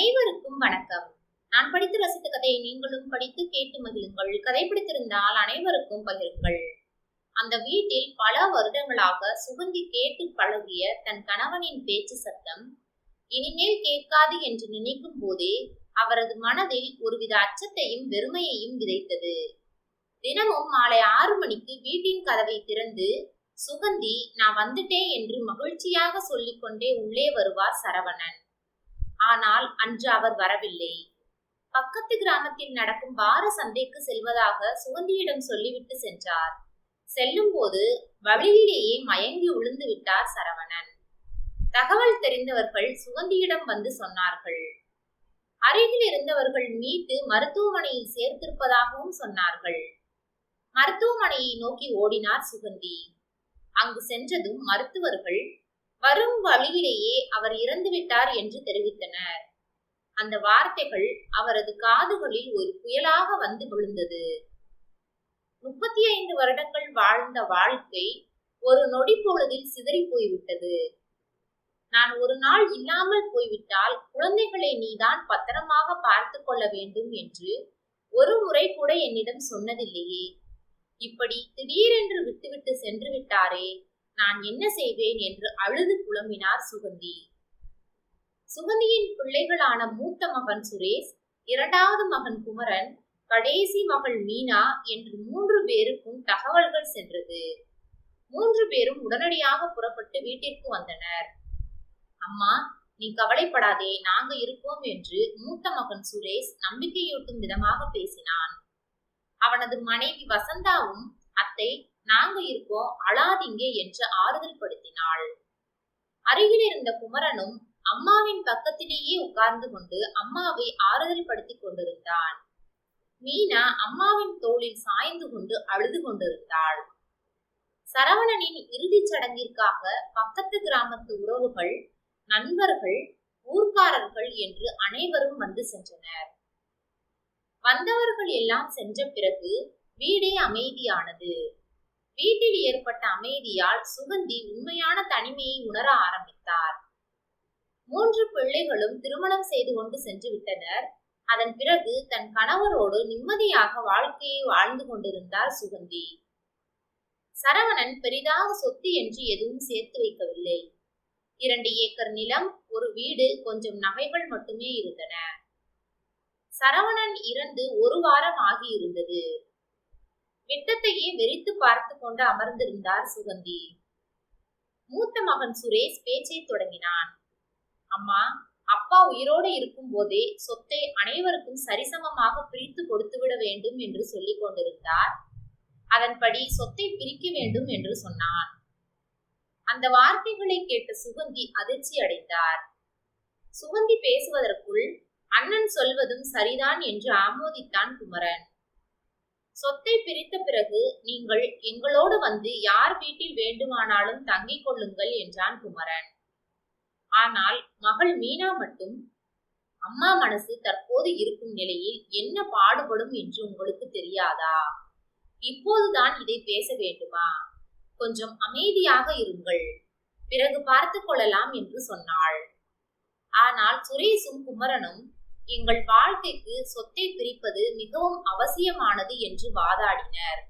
அனைவருக்கும் வணக்கம். நான் படித்து ரசித்த கதையை நீங்களும் படித்து கேட்டு மகிழுங்கள். கதை பிடித்திருந்தால் அனைவருக்கும் பகிருங்கள். அந்த வீட்டில் பல வருடங்களாக சுகந்தி கேட்டு பழகிய தன் கணவனின் பேச்சு சத்தம் இனிமேல் கேட்காது என்று நினைக்கும் போதே அவரது மனதில் ஒருவித அச்சத்தையும் வெறுமையையும் விதைத்தது. தினமும் மாலை ஆறு மணிக்கு வீட்டின் கதவை திறந்து சுகந்தி நான் வந்துட்டேன் என்று மகிழ்ச்சியாக சொல்லிக்கொண்டே உள்ளே வருவார் சரவணன். ஆனால் அன்று அவர் வரவில்லை. பக்கத்து கிராமத்தில் நடக்கும் வார சந்தைக்கு செல்வதாக சுகந்தியிடம் சொல்லிவிட்டு சென்றார். செல்லும் போது வழியிலேயே மயங்கி விழுந்து விட்டார் சரவணன். தகவல் தெரிந்தவர்கள் சுகந்தியிடம் வந்து சொன்னார்கள். அருகில் இருந்தவர்கள் மீட்டு மருத்துவமனையில் சேர்த்திருப்பதாகவும் சொன்னார்கள். மருத்துவமனையை நோக்கி ஓடினார் சுகந்தி. அங்கு சென்றதும் மருத்துவர்கள் வரும் வழியிலேயே அவர் இறந்துவிட்டார் என்று தெரிவித்தனர். அந்த வார்த்தைகள் அவரது காதுகளில் ஒரு புயலாக வந்து விழுந்தது. முப்பத்தி ஐந்து வருடங்கள் வாழ்ந்த வாழ்க்கை ஒரு நொடி பொழுதில் சிதறி போய்விட்டது. நான் ஒரு நாள் இல்லாமல் போய்விட்டால் குழந்தைகளை நீதான் பத்திரமாக பார்த்து கொள்ள வேண்டும் என்று ஒரு முறை கூட என்னிடம் சொன்னதில்லையே. இப்படி திடீரென்று விட்டுவிட்டு சென்று விட்டாரே நான் என்ன செய்வேன் என்று அழுது புலம்பினார் சுகந்தி. சுகந்தியின் பிள்ளைகளான மூத்த மகன் சுரேஷ் இரண்டாவது மகன் குமரன் கடைசி மகள் மீனா என்று மூன்று பேருக்கும் தகவல்கள் சென்றது. மூன்று பேரும் உடனடியாக புறப்பட்டு வீட்டிற்கு வந்தனர். அம்மா நீ கவலைப்படாதே நாங்க இருப்போம் என்று மூத்த மகன் சுரேஷ் நம்பிக்கையூட்டும் விதமாக பேசினான். அவனது மனைவி வசந்தாவும் அத்தை நாங்க இருக்கோம் அழாதீங்க என்று ஆறுதல் படுத்தினாள் அருகில் இருந்த குமரனும் அம்மாவின் பக்கத்திலேயே உட்கார்ந்து கொண்டு அம்மாவை ஆறுதல் படுத்தி கொண்டிருந்தான். மீனா அம்மாவின் தோளில் சாய்ந்து கொண்டு அழுது கொண்டிருந்தாள். சரவணனின் இறுதிச் சடங்கிற்காக பக்கத்து கிராமத்து உறவுகள் நண்பர்கள் ஊர்க்காரர்கள் என்று அனைவரும் வந்து சென்றனர். வந்தவர்கள் எல்லாம் சென்ற பிறகு வீடே அமைதியானது. வீட்டில் ஏற்பட்ட அமைதியால் சுகந்தி உண்மையான தனிமையை உணர ஆரம்பித்தார். மூன்று பிள்ளைகளும் திருமணம் செய்து கொண்டு சென்று விட்டனர். அதன் பிறகு தன் கணவரோடு நிம்மதியாக வாழ்க்கையை வாழ்ந்து கொண்டிருந்தார் சுகந்தி. சரவணன் பெரிதாக சொத்து என்று எதுவும் சேர்த்து வைக்கவில்லை. இரண்டு ஏக்கர் நிலம் ஒரு வீடு கொஞ்சம் நகைகள் மட்டுமே இருந்தன. சரவணன் இறந்து ஒரு வாரம் ஆகியிருந்தது. விட்டத்தையே வெறித்து பார்த்து கொண்டு அமர்ந்திருந்தார் சுகந்தி. மூத்த மகன் சுரேஷ் பேச்சை தொடங்கினான். அம்மா அப்பா உயிரோடு இருக்கும் போதே சொத்தை அனைவருக்கும் சரிசமமாக பிரித்து கொடுத்துவிட வேண்டும் என்று சொல்லிக் கொண்டிருந்தார். அதன்படி சொத்தை பிரிக்க வேண்டும் என்று சொன்னான். அந்த வார்த்தைகளை கேட்ட சுகந்தி அதிர்ச்சி அடைந்தார். சுகந்தி பேசுவதற்குள் அண்ணன் சொல்வதும் சரிதான் என்று ஆமோதித்தான் குமரன். சொத்தை பிரித்த பிறகு நீங்கள் எங்களோடு வந்து யார் வீட்டில் வேண்டுமானாலும் தங்கிக் கொள்ளுங்கள் என்றான் குமரன். ஆனால் மகள் மீனா மட்டும் அம்மா மனசு தற்போது இருக்கும் நிலையில் என்ன பாடுபடும் என்று உங்களுக்கு தெரியாதா? இப்போதுதான் இதை பேச வேண்டுமா? கொஞ்சம் அமைதியாக இருங்கள். பிறகு பார்த்து கொள்ளலாம் என்று சொன்னாள். ஆனால் சுரேஷும் குமரனும் எங்கள் வாழ்க்கைக்கு சொத்தை பிரிப்பது மிகவும் அவசியமானது என்று வாதாடினர்.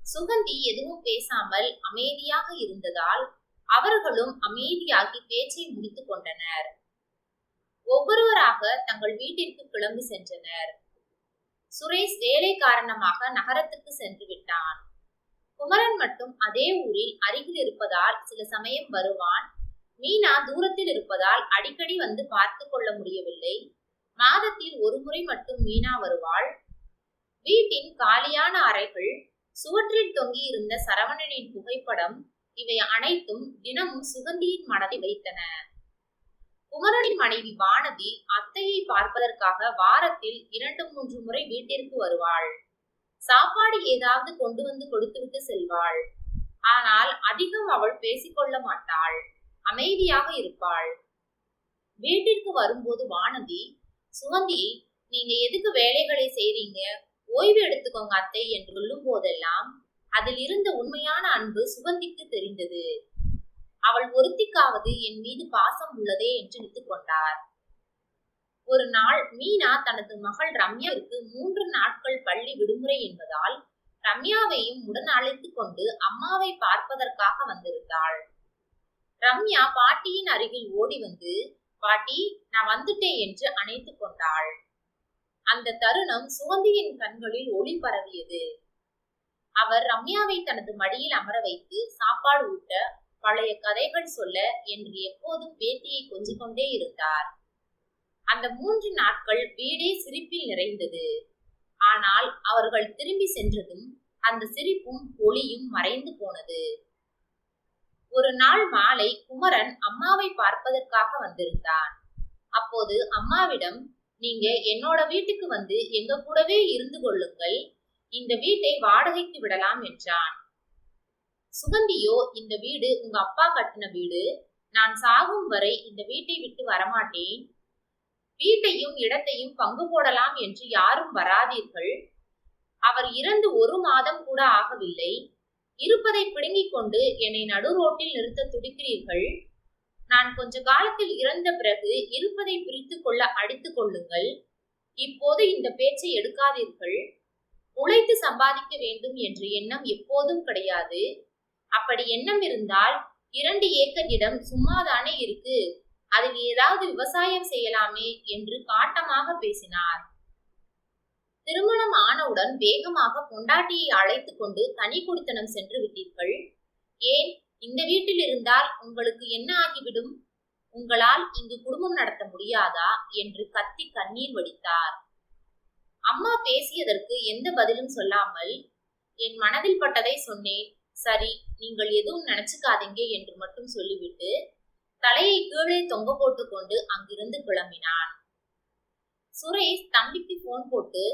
சுகந்தி எதுவும் பேசாமல் அமைதியாக இருந்ததால் அவர்களும் அமைதியாகி பேச்சை முடித்துக் கொண்டனர். ஒவ்வொருவராக தங்கள் வீட்டிற்கு கிளம்பி சென்றனர். சுரேஷ் வேலை காரணமாக நகரத்துக்கு சென்று விட்டான். குமரன் மட்டும் அதே ஊரில் அருகில் இருப்பதால் சில சமயம் வருவான். மீனா தூரத்தில் இருப்பதால் அடிக்கடி வந்து பார்த்து கொள்ள முடியவில்லை. மாதத்தில் ஒரு முறை மட்டும் மீனா வருவாள். வீட்டின் காலியான அறைகள் சுவற்றில் தொங்கி இருந்த சரவணனின் புகைப்படம் இவை அனைத்தும் தினமும் சுகந்தியின் மனதை வைத்தன. குமரனின் மனைவி வானதி அத்தையை பார்ப்பதற்காக வாரத்தில் இரண்டு மூன்று முறை வீட்டிற்கு வருவாள். சாப்பாடு ஏதாவது கொண்டு வந்து கொடுத்துவிட்டு செல்வாள். ஆனால் அதிகம் அவள் பேசிக்கொள்ள மாட்டாள். அமைதியாக இருப்பாள். வீட்டிற்கு வரும்போது வானதி சுகந்தி நீங்க எதுக்கு வேலைகளை செய்றீங்க? ஓய்வு எடுத்துக்கோங்க அத்தை என்று சொல்லும் போதெல்லாம் அதில் இருந்த உண்மையான அன்பு சுகந்திக்கு தெரிந்தது. அவள் ஒருத்திக்காவது என் மீது பாசம் உள்ளதே என்று நினைத்துக் கொண்டார். ஒரு நாள் மீனா தனது மகள் ரம்யாவிற்கு மூன்று நாட்கள் பள்ளி விடுமுறை என்பதால் ரம்யாவையும் உடன் அழைத்துக் கொண்டு அம்மாவை பார்ப்பதற்காக வந்திருந்தாள். ரம்யா பாட்டியின் அருகில் ஓடி வந்து பாட்டி நான் வந்துட்டேன் என்று அணைத்துக் கொண்டாள். அந்த தருணம் சுகந்தியின் கண்களில் ஒளி பரவியது. அவர் ரம்யாவை தனது மடியில் அமர வைத்து சாப்பாடு ஊட்ட பழைய கதைகள் சொல்ல என்று எப்போதும் பேட்டியை கொஞ்சிக் கொண்டே இருந்தார். அந்த மூன்று நாட்கள் வீடே சிரிப்பில் நிறைந்தது. ஆனால் அவர்கள் திரும்பி சென்றதும் அந்த சிரிப்பும் ஒளியும் மறைந்து போனது. ஒரு நாள் மாலை குமரன் அம்மாவை பார்ப்பதற்காக வந்திருந்தான். அப்போது அம்மாவிடம் நீங்க என்னோட வீட்டுக்கு வந்து எங்க கூடவே இருந்து கொள்ளுங்கள். இந்த வீட்டை வாடகைக்கு விடலாம் என்றான். சுகந்தியோ இந்த வீடு உங்க அப்பா கட்டின வீடு. நான் சாகும் வரை இந்த வீட்டை விட்டு வரமாட்டேன். வீட்டையும் இடத்தையும் பங்கு போடலாம் என்று யாரும் வராதீர்கள். அவர் இறந்து ஒரு மாதம் கூட ஆகவில்லை. இருப்பதை பிடுங்கிக் கொண்டு என்னை நடு ரோட்டில் நிறுத்த துடிக்கிறீர்கள். நான் கொஞ்ச காலத்தில் இறந்த பிறகு இருப்பதை பிரித்து கொள்ள அடித்துக் கொள்ளுங்கள். இப்போது இந்த பேச்சை எடுக்காதீர்கள். உழைத்து சம்பாதிக்க வேண்டும் என்ற எண்ணம் எப்போதும் கிடையாது. அப்படி எண்ணம் இருந்தால் இரண்டு ஏக்கர் இடம் சும்மாதானே இருக்கு. அதில் ஏதாவது விவசாயம் செய்யலாமே என்று காட்டமாக பேசினார். திருமணம் ஆனவுடன் வேகமாக பொண்டாட்டியை அழைத்து கொண்டு தனி குடித்தனம் சென்று விட்டீர்கள். ஏன்? இந்த வீட்டில் இருந்தால் உங்களுக்கு என்ன ஆகிவிடும்? உங்களால் இங்கு குடும்பம் நடத்த முடியாதா? என்று கத்தி கண்ணீர் வடித்தார். அம்மா பேசியதற்கு எந்த பதிலும் சொல்லாமல் என் மனதில் பட்டதை சொன்னேன். சரி நீங்கள் எதுவும் நினைச்சுக்காதீங்க என்று மட்டும் சொல்லிவிட்டு தலையை கீழே தொங்க போட்டுக்கொண்டு அங்கிருந்து கிளம்பினான். சுரேஷ் தம்பிக்கு போன் போட்டு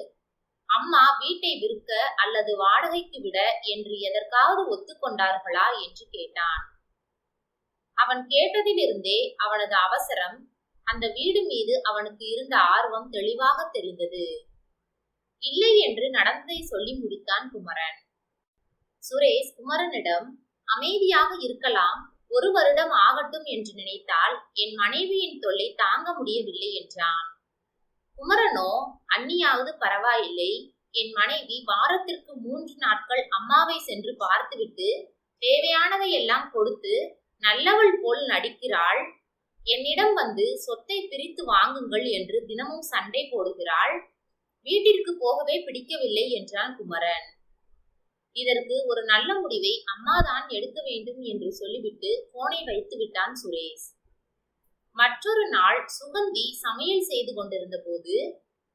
அம்மா வீட்டை விற்க அல்லது வாடகைக்கு விட என்று எதற்காவது ஒத்துக்கொண்டார்களா என்று கேட்டான். அவன் கேட்டதிலிருந்தே அவனது அவசரம் அந்த வீடு மீது அவனுக்கு இருந்த ஆர்வம் தெளிவாக தெரிந்தது. இல்லை என்று நடந்ததை சொல்லி முடித்தான் குமரன். சுரேஷ் குமரனிடம் அமைதியாக இருக்கலாம் ஒரு வருடம் ஆகட்டும் என்று நினைத்தால் என் மனைவியின் தொல்லை தாங்க முடியவில்லை என்றான். குமரனோ அண்ணியாவது பரவாயில்லை. என் மனைவி வாரத்திற்கு மூன்று நாட்கள் அம்மாவை சென்று பார்த்துவிட்டு தேவையானதை எல்லாம் கொடுத்து நல்லவள் போல் நடிக்கிறாள். என்னிடம் வந்து சொத்தை பிரித்து வாங்குங்கள் என்று தினமும் சண்டை போடுகிறாள். வீட்டிற்கு போகவே பிடிக்கவில்லை என்றான் குமரன். இதற்கு ஒரு நல்ல முடிவை அம்மாதான் எடுக்க வேண்டும் என்று சொல்லிவிட்டு போனை வைத்து விட்டான் சுரேஷ். மற்றொரு நாள் சுகந்தி சமையல் செய்து கொண்டிருந்த போது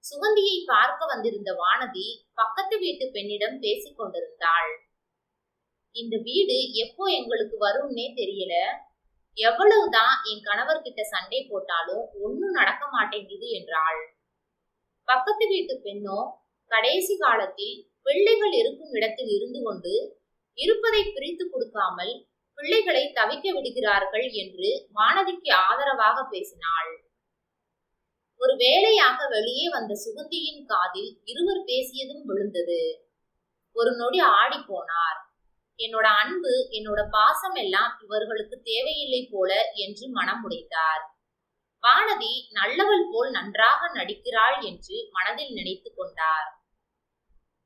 சுகந்தியை பார்க்க வந்திருந்த வானதி பக்கத்து வீட்டு பெண்ணிடம் பேசிக் கொண்டிருந்தாள். இந்த வீடு எப்போ எங்களுக்கு வரும்னே தெரியல. எவ்வளவுதான் என் கணவர்கிட்ட சண்டை போட்டாலும் ஒன்னும் நடக்க மாட்டேங்குது என்றாள். பக்கத்து வீட்டு பெண்ணோ கடைசி காலத்தில் பிள்ளைகள் இருக்கும் இடத்தில் இருந்து கொண்டு இருப்பதை பிரித்து கொடுக்காமல் பிள்ளைகளை தவிக்க விடுகிறார்கள் என்று வானதிக்கு ஆதரவாக பேசினாள். ஒரு வேலையாக வெளியே வந்த சுகந்தியின் காதில் இருவர் பேசியதும் விழுந்தது. ஒரு நொடி ஆடி போனார். என்னோட அன்பு என்னோட பாசம் எல்லாம் இவர்களுக்கு தேவையில்லை போல என்று மனம் உடைத்தார். வானதி நல்லவள் போல் நன்றாக நடிக்கிறாள் என்று மனதில் நினைத்து கொண்டார்.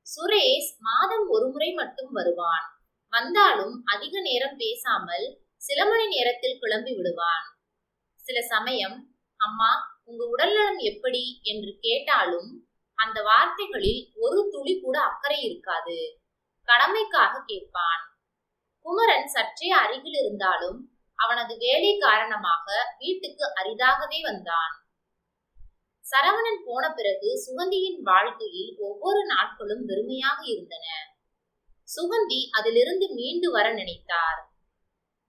சுரேஷ் மாதம் ஒருமுறை மட்டும் வருவான். வந்தாலும் அதிக நேரம் பேசாமல் சில மணி நேரத்தில் கிளம்பி விடுவான். சில சமயம் அம்மா உங்க உடல்நலம் எப்படி? என்று கேட்டாலும் அந்த வார்த்தைகளில் ஒரு துளி கூட அக்கறை இருக்காது. கடமைக்காக கேட்பான். குமரன் சற்றே அருகில் இருந்தாலும் அவனது வேலை காரணமாக வீட்டுக்கு அரிதாகவே வந்தான். சரவணன் போன பிறகு சுகந்தியின் வாழ்க்கையில் ஒவ்வொரு நாட்களும் வெறுமையாக இருந்தன. சுகந்தி அதிலிருந்து மீண்டு வர நினைத்தார்.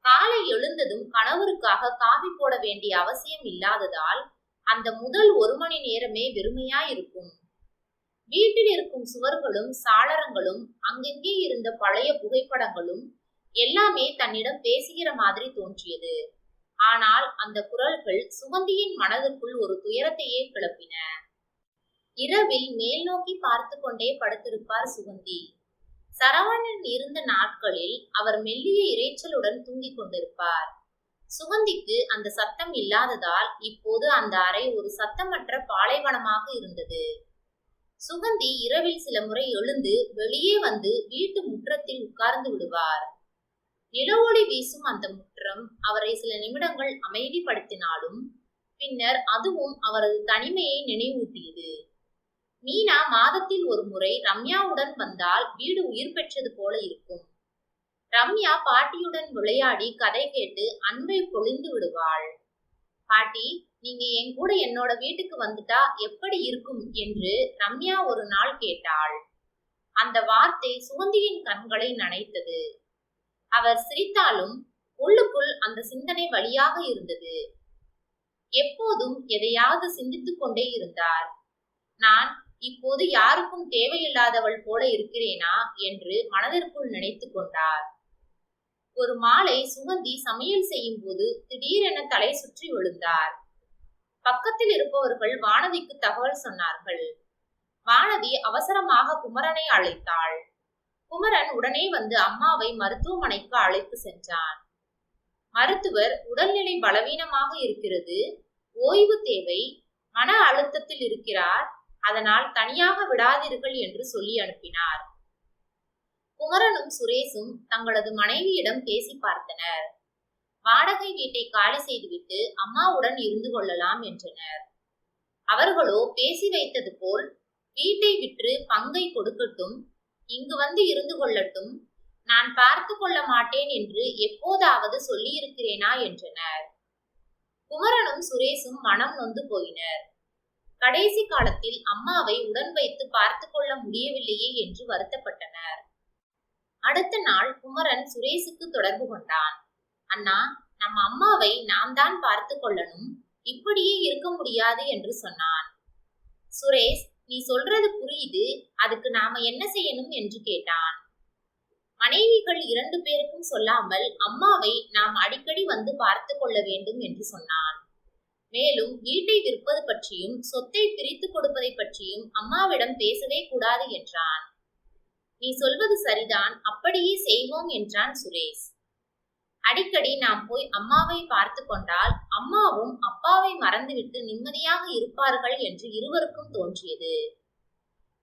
காலை எழுந்ததும் கணவருக்காக காபி போட வேண்டிய அவசியம் இல்லாததால் அந்த முதல் ஒரு மணி நேரமே வெறுமையாயிருக்கும். வீட்டில் இருக்கும் சுவர்களும் சாளரங்களும் அங்கெங்கே இருந்த பழைய புகைப்படங்களும் எல்லாமே தன்னிடம் பேசுகிற மாதிரி தோன்றியது. ஆனால் அந்த குரல்கள் சுகந்தியின் மனதுக்குள் ஒரு துயரத்தையே கிளப்பின. இரவில் மேல் நோக்கி பார்த்து கொண்டே படுத்திருப்பார் சுகந்தி சரவணன் இருந்த நாட்களில் அவர் மெல்லிய இறைச்சலுடன் தூங்கிக் கொண்டிருப்பார். சுகந்திக்கு அந்த சத்தம் இல்லாததால் இப்போது அந்த அறை ஒரு சத்தமற்ற பாலைவனமாக இருந்தது. சுகந்தி இரவில் சில முறை எழுந்து வெளியே வந்து வீட்டு முற்றத்தில் உட்கார்ந்து விடுவார். நிலவொளி வீசும் அந்த முற்றம் அவரை சில நிமிடங்கள் அமைதிப்படுத்தினாலும் பின்னர் அதுவும் அவரது தனிமையை நினைவூட்டியது. மீனா மாதத்தில் ஒரு முறை ரம்யாவுடன் வந்தால் வீடு உயிர் பெற்றது போல இருக்கும். ரம்யா பாட்டியுடன் விளையாடி கதை கேட்டு அன்பை பொழிந்து விடுவாள். பாட்டி நீங்க என் கூட என்னோட வீட்டுக்கு வந்துட்டா எப்படி இருக்கும் என்று ரம்யா ஒரு நாள் கேட்டாள். அந்த வார்த்தை சுகந்தியின் கண்களை நனைத்தது. அவர் சிரித்தாலும் உள்ளுக்குள் அந்த சிந்தனை வழியாக இருந்தது. எப்போதும் எதையாவது சிந்தித்துக் கொண்டே இருந்தார். நான் இப்போது யாருக்கும் தேவையில்லாதவள் போல இருக்கிறேனா என்று மனதிற்குள் நினைத்து கொண்டார். ஒரு மாலை சுகந்தி சமையல் செய்யும் போது திடீரென தலை சுற்றி விழுந்தார். பக்கத்தில் இருப்பவர்கள் வானதிக்கு தகவல் சொன்னார்கள். வானதி அவசரமாக குமரனை அழைத்தாள். குமரன் உடனே வந்து அம்மாவை மருத்துவமனைக்கு அழைத்து சென்றான். மருத்துவர் உடல்நிலை பலவீனமாக இருக்கிறது. ஓய்வு தேவை. மன அழுத்தத்தில் இருக்கிறார். அதனால் தனியாக விடாதீர்கள் என்று சொல்லி அனுப்பினார். குமரனும் சுரேஷும் தங்களது மனைவியிடம் பேசி பார்த்தனர். வாடகை வீட்டை காலி செய்துவிட்டு அம்மாவுடன் இருந்து கொள்ளலாம் என்றனர். அவர்களோ பேசி வைத்தது போல் வீட்டை விற்று பங்கை கொடுக்கட்டும் இங்கு வந்து இருந்து கொள்ளட்டும் நான் பார்த்து கொள்ள மாட்டேன் என்று எப்போதாவது சொல்லியிருக்கிறேனா என்றனர். குமரனும் சுரேஷும் மனம் நொந்து போயினர். கடைசி காலத்தில் அம்மாவை உடன் வைத்து பார்த்து கொள்ள முடியவில்லையே என்று வருத்தப்பட்டனர். அடுத்த நாள் குமரன் சுரேஷுக்கு தொடர்பு கொண்டான். அண்ணா நம்ம அம்மாவை நாம் தான் பார்த்து கொள்ளணும். இப்படியே இருக்க முடியாது என்று சொன்னான். சுரேஷ் நீ சொல்றது புரியுது. அதுக்கு நாம என்ன செய்யணும்? என்று கேட்டான். மனைவிகள் இரண்டு பேருக்கும் சொல்லாமல் அம்மாவை நாம் அடிக்கடி வந்து பார்த்து கொள்ள வேண்டும் என்று சொன்னான். மேலும் வீட்டை விற்பது பற்றியும் சொத்தை பிரித்து கொடுப்பதை பற்றியும் அம்மாவிடம் பேசவே கூடாது என்றான். நீ சொல்வது சரிதான் அப்படியே செய்வோம் என்றான் சுரேஷ். அடிக்கடி நாம் போய் அம்மாவை பார்த்து கொண்டால் அம்மாவும் அப்பாவை மறந்துவிட்டு நிம்மதியாக இருப்பார்கள் என்று இருவருக்கும் தோன்றியது.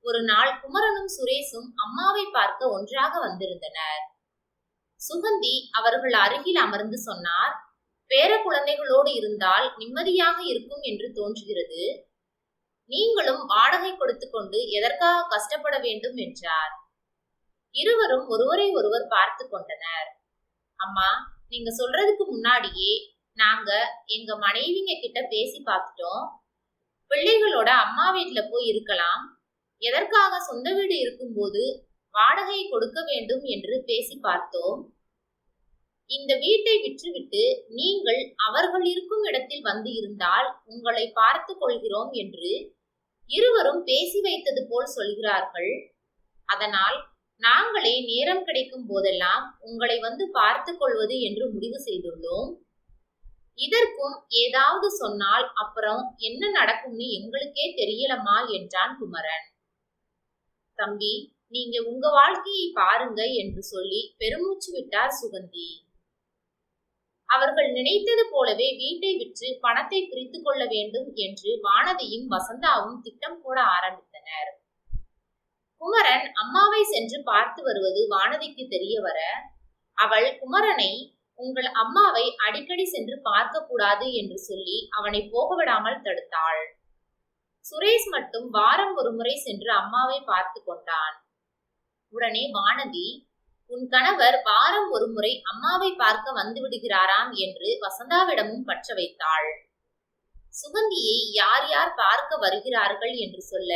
ஒரு நாள் குமரனும் சுரேஷும் அம்மாவை பார்க்க ஒன்றாக வந்திருந்தனர். சுகந்தி அவர்கள் அருகில் அமர்ந்து சொன்னார் பேர குழந்தைகளோடு இருந்தால் நிம்மதியாக இருக்கும் என்று தோன்றுகிறது. நீங்களும் வாடகை கொடுத்து கொண்டு எதற்காக கஷ்டப்பட வேண்டும் என்றார். இருவரும் ஒருவரை ஒருவர் பார்த்து கொண்டனர். அம்மா நீங்க சொல்றதுக்கு முன்னாடியே நாங்க எங்க மனைவிங்க கிட்ட பேசி பார்த்துட்டோம். பிள்ளைகளோட அம்மா வீட்டுல போய் இருக்கலாம். எதற்காக சொந்த வீடு இருக்கும்போது வாடகை கொடுக்க வேண்டும் என்று பேசி பார்த்தோம். இந்த வீட்டை விற்றுவிட்டு நீங்கள் அவர்கள் இருக்கும் இடத்தில் வந்து இருந்தால் உங்களை பார்த்து கொள்கிறோம் என்று இருவரும் பேசி வைத்தது போல் சொல்கிறார்கள். அதனால் நாங்களே நேரம் கிடைக்கும் போதெல்லாம் உங்களை வந்து பார்த்து கொள்வது என்று முடிவு செய்துள்ளோம். இதற்கும் ஏதாவது சொன்னால் அப்புறம் என்ன நடக்கும்னு எங்களுக்கே தெரியலமா என்றான் குமரன். தம்பி நீங்க உங்க வாழ்க்கையை பாருங்க என்று சொல்லி பெருமூச்சு விட்டார் சுகந்தி. அவர்கள் நினைத்தது போலவே வீட்டை விற்று பணத்தை பிரித்து கொள்ள வேண்டும் என்று வானதியும் வசந்தாவும் திட்டம் போட ஆரம்பித்தனர். குமரன் அம்மாவை சென்று பார்த்து வருவது வானதிக்கு தெரிய வர அவள் குமரனை உங்கள் அம்மாவை அடிக்கடி சென்று பார்க்க கூடாது என்று சொல்லி அவனை போக விடாமல் தடுத்தாள். சுரேஷ் மட்டும் வாரம் ஒரு முறை சென்று அம்மாவை பார்த்து கொண்டான். உடனே வானதி உன் கணவர் வாரம் ஒரு முறை அம்மாவை பார்க்க வந்து விடுகிறாராம் என்று வசந்தாவிடமும் பற்ற வைத்தாள். சுகந்தியை யார் யார் பார்க்க வருகிறார்கள் என்று சொல்ல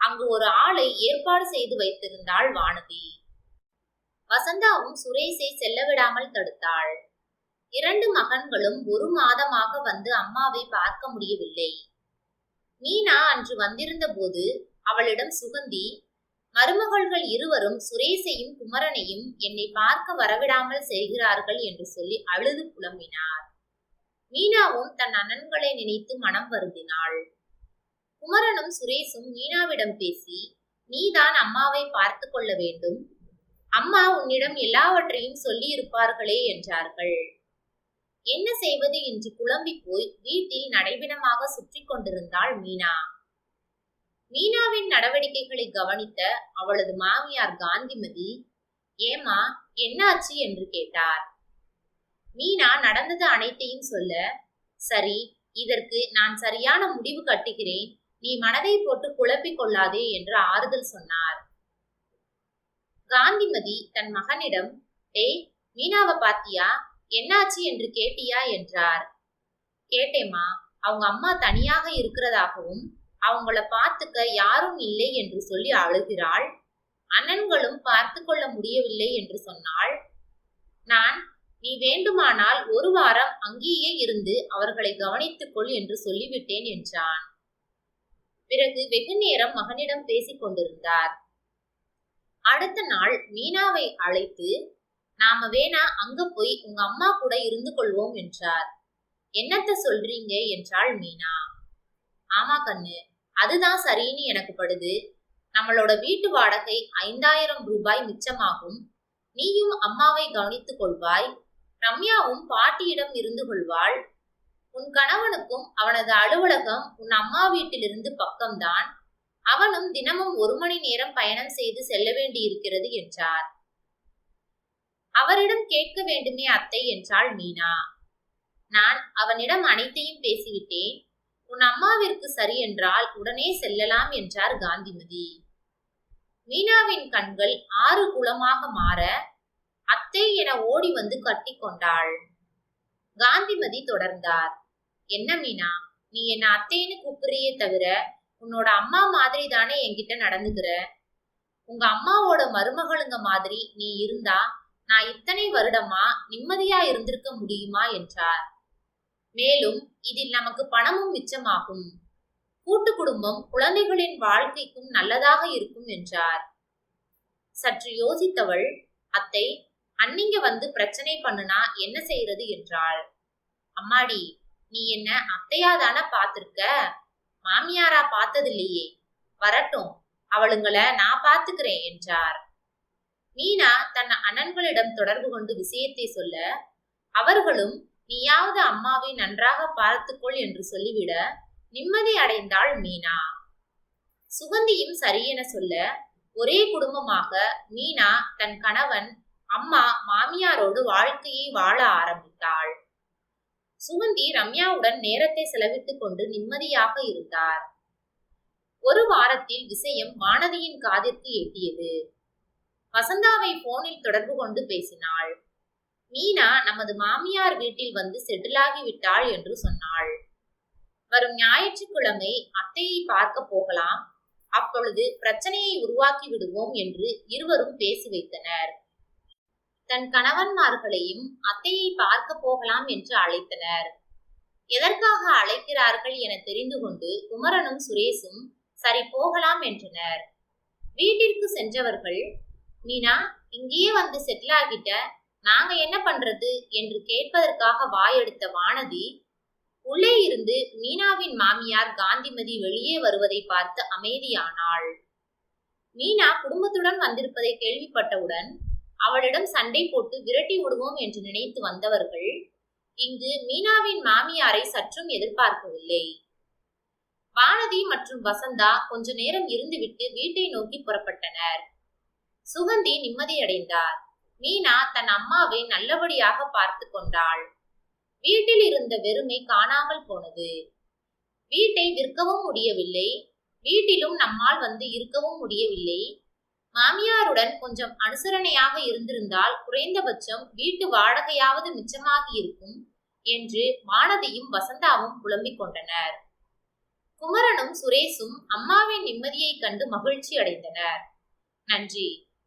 அங்கு ஒரு ஆளை ஏற்பாடு செய்து வைத்திருந்தாள் வானதி. வசந்தாவும் சுரேஷை செல்ல விடாமல் தடுத்தாள். இரண்டு மகன்களும் ஒரு மாதமாக வந்து அம்மாவை பார்க்க முடியவில்லை. மீனா அன்று வந்திருந்த போது அவளிடம் சுகந்தி மருமகள்கள் இருவரும் சுரேஷையும் குமரனையும் என்னை பார்க்க வரவிடாமல் செய்கிறார்கள் என்று சொல்லி அழுது புலம்பினார். மீனாவும் தன் அண்ணன்களை நினைத்து மனம் வருந்தினாள். குமரனும் சுரேஷும் மீனாவிடம் பேசி நீதான் அம்மாவை பார்த்து கொள்ள வேண்டும். அம்மா உன்னிடம் எல்லாவற்றையும் சொல்லி இருப்பார்களே என்றார்கள். என்ன செய்வது? என்று குழம்பி போய் வீட்டில் நடைபிணமாக சுற்றி கொண்டிருந்தாள் மீனா. மீனாவின் நடவடிக்கைகளை கவனித்த அவளது மாமியார் காந்திமதி ஏமா என்னாச்சு? என்று கேட்டார். மீனா நடந்தது அனைத்தையும் சொல்ல சரி இதற்கு நான் சரியான முடிவு கட்டுகிறேன். நீ மனதை போட்டு குழப்பிக் கொள்ளாதே என்று ஆறுதல் சொன்னார். காந்திமதி தன் மகனிடம் டேய் மீனாவை பாத்தியா? என்னாச்சு என்று கேட்டியா? என்றார். கேட்டேம்மா அவங்க அம்மா தனியாக இருக்கிறதாகவும் அவங்கள பார்த்துக்க யாரும் இல்லை என்று சொல்லி அழுகிறாள். அண்ணன்களும் பார்த்து கொள்ள முடியவில்லை என்று சொன்னாள். நான் நீ வேண்டுமானால் ஒரு வாரம் அங்கேயே இருந்து அவர்களை கவனித்துக் கொள் என்று சொல்லிவிட்டேன் என்றான். பிறகு வெகு நேரம் மகனிடம் பேசிக் கொண்டிருந்தார். அடுத்த நாள் மீனாவை அழைத்து நாம வேணா அங்க போய் உங்க அம்மா கூட இருந்து கொள்வோம் என்றார். என்னத்த சொல்றீங்க? என்றாள் மீனா. ஆமா கண்ணு அதுதான் சரின்னு எனக்கு படுது. நம்மளோட வீட்டு வாடகை ஐந்தாயிரம் ரூபாய் மிச்சமாகும். நீயும் அம்மாவை கவனித்துக் கொள்வாய். ரம்யாவும் பாட்டியிடம் இருந்து கொள்வாள். உன் கணவனுக்கும் அவனது அலுவலகம் உன் அம்மா வீட்டிலிருந்து பக்கம்தான். அவனும் தினமும் ஒரு மணி நேரம் பயணம் செய்து செல்ல வேண்டியிருக்கிறது என்றார். அவரிடம் கேட்க வேண்டுமே அத்தை என்றாள் மீனா. நான் அவனிடம் அனைத்தையும் பேசிவிட்டேன். உன் அம்மாவிற்கு சரி என்றால் உடனே செல்லலாம் என்றார் காந்திமதி. மீனாவின் கண்கள் ஆறு குளமாக மாற அத்தை என ஓடி வந்து கட்டி கொண்டாள். காந்திமதி தொடர்ந்தார். என்ன மீனா நீ என்ன அத்தைன்னு கூப்பிடுறியே தவிர உன்னோட அம்மா மாதிரி தானே என்கிட்ட நடந்துக்கிற? உங்க அம்மாவோட மருமகளுங்க மாதிரி நீ இருந்தா நான் இத்தனை வருடமா நிம்மதியா இருந்திருக்க முடியுமா? என்றார். மேலும் இதில் நமக்கு பணமும் மிச்சமாகும். கூட்டு குடும்பம் குழந்தைகளின் வாழ்க்கைக்கும் நல்லதாக இருக்கும் என்றார். சற்று யோசித்தவள் அத்தை அன்னிங்க வந்து பிரச்சனை பண்ணுனா என்ன செய்யறது என்றாள். அம்மாடி நீ என்ன அத்தையா தானே பார்த்திருக்க? மாமியாரா பார்த்ததில்லையே. வரட்டும் அவளுங்களை நான் பார்த்துக்கிறேன் என்றார். மீனா தன் அண்ணன்களிடம் தொடர்பு கொண்டு விஷயத்தை சொல்ல அவர்களும் நீயாவது அம்மாவை நன்றாக பார்த்துக்கொள் என்று சொல்லிவிட நிம்மதி அடைந்தாள் மீனா. சுகந்தியும் சரியென சொல்ல ஒரே குடும்பமாக மீனா தன் கணவன் அம்மா மாமியாரோடு வாழ்க்கையை வாழ ஆரம்பித்தாள். சுகந்தி ரம்யாவுடன் நேரத்தை செலவிட்டுக் கொண்டு நிம்மதியாக இருந்தார். ஒரு வாரத்தில் விஷயம் வானதியின் காதிற்கு எட்டியது. வசந்தாவை போனில் தொடர்பு கொண்டு பேசினாள். மீனா நமது மாமியார் வீட்டில் வந்து செட்டிலாகி விட்டாள் என்று சொன்னாள். வரும் ஞாயிற்றுக்கிழமை அத்தையை பார்க்க போகலாம். அப்பொழுது பிரச்சனையை உருவாக்கி விடுவோம் என்று இருவரும் பேசி வைத்தனர். தன் கணவன்மார்களையும் அத்தையை பார்க்க போகலாம் என்று அழைத்தனர். எதற்காக அழைக்கிறார்கள் என தெரிந்து கொண்டு குமரனும் சுரேஷும் சரி போகலாம் என்றனர். வீட்டிற்கு சென்றவர்கள் மீனா இங்கேயே வந்து செட்டில் ஆகிட்ட நாங்க என்ன பண்றது என்று கேட்பதற்காக வாயெடுத்த வானதி உள்ளே இருந்து மீனாவின் மாமியார் காந்திமதி வெளியே வருவதை பார்த்து அமைதியானாள். மீனா குடும்பத்துடன் வந்திருப்பதை கேள்விப்பட்டவுடன் அவளிடம் சண்டை போட்டு விரட்டி விடுவோம் என்று நினைத்து வந்தவர்கள் இங்கு மீனாவின் மாமியாரை சற்றும் எதிர்பார்க்கவில்லை. வானதி மற்றும் வசந்தா கொஞ்ச நேரம் இருந்துவிட்டு வீட்டை நோக்கி புறப்பட்டனர். சுகந்தி நிம்மதியடைந்தார். மீனா தன் அம்மாவை நல்லபடியாக பார்த்து கொண்டாள். வீட்டில் இருந்த வெறுமை காணாமல் போனது. வீட்டை விற்கவும் முடியவில்லை. வீட்டிலும் நம்மால் வந்து இருக்கவும் முடியவில்லை. மாமியாருடன் கொஞ்சம் அனுசரணையாக இருந்திருந்தால் குறைந்தபட்சம் வீட்டு வாடகையாவது மிச்சமாகி இருக்கும் என்று வானதியும் வசந்தாவும் புலம்பிக் கொண்டனர். குமரனும் சுரேஷும் அம்மாவின் நிம்மதியை கண்டு மகிழ்ச்சி அடைந்தனர். நன்றி.